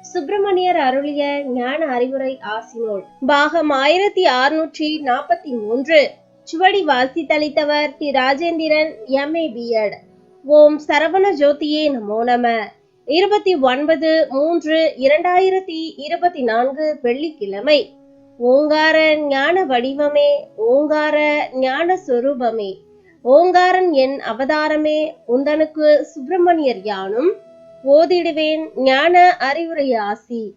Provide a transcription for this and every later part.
சுப்பிரமணியர் அருளிய ஞான அறிவுரை ஆசினோல் பாகம் ஆயிரத்தி அறுநூற்றி நாற்பத்தி மூன்று. சுவடி வாசி தளித்தவர் தி Rajendran MA B Ed Om Saravana ஜோதியே நமோ நம. இருபத்தி ஒன்பது மூன்று இரண்டாயிரத்தி இருபத்தி நான்கு வெள்ளிக்கிழமை. ஓங்கார ஞான வடிவமே ஓங்கார ஞான சொரூபமே. ஓங்காரன் என் அவதாரமே உந்தனுக்கு சுப்பிரமணியர் யானும் ஓதிடுவேன் ஞான அறிவுரை ஆசி.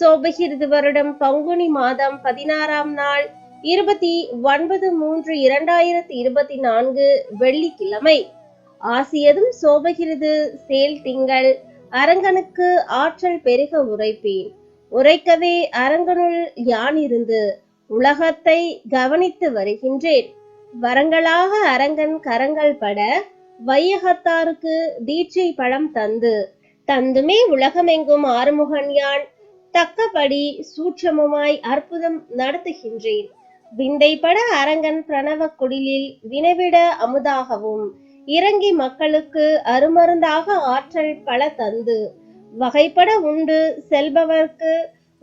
சோபகிருது வருடம் பங்குனி மாதம் பதினாறாம் நாள் இருபத்தி ஒன்பது மூன்று இரண்டாயிரத்தி இருபத்தி நான்கு வெள்ளிக்கிழமை. ஆசியதும் சோபகிருது சேல் திங்கள் அரங்கனுக்கு ஆற்றல் பெருக உரைப்பேன். உரைக்கவே அரங்கனுள் யான் இருந்து உலகத்தை கவனித்து வருகின்றேன். வரங்களாக அரங்கன் கரங்கள் பட வையகத்தாருக்கு தீட்சை பழம் தந்து தந்துமே உலகமெங்கும் ஆறுமுகன் யான். தக்கபடி சூட்சமுமாய் அற்புதம் நடத்துகின்றேன். விந்தைப்பட அரங்கன் பிரணவ குடிலில் வினவிட அமுதாகவும். இறங்கி மக்களுக்கு அருமருந்தாக ஆற்றல் பல தந்து. வகைப்பட உண்டு செல்பவர்க்கு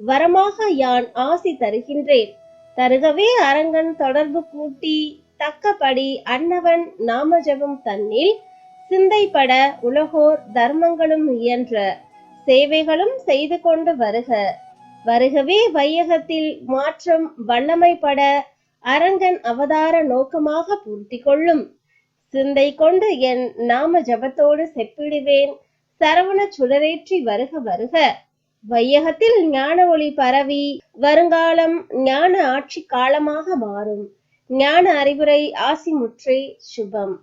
வரமாக யான் ஆசி தருகின்றேன். தருகவே அரங்கன் தொடர்பு கூட்டி தக்கபடி அன்னவன் நாமஜபம் தன்னில் சிந்தைப்பட உலகோர் தர்மங்களும் இயன்ற சேவைகளும் செய்து கொண்டு வருக. வருகவே வையகத்தில் மாற்றம் வல்லமைப்பட அரங்கன் அவதார நோக்கமாக பூர்த்தி கொள்ளும். சிந்தை கொண்டு என் நாம ஜபத்தோடு செப்பிடுவேன். சரவண சுடரேற்றி வருக வருக. வையகத்தில் ஞான ஒளி பரவி வருங்காலம் ஞான ஆட்சி காலமாக மாறும். ஞான அறிவுரை ஆசிமுற்றை. சுபம்.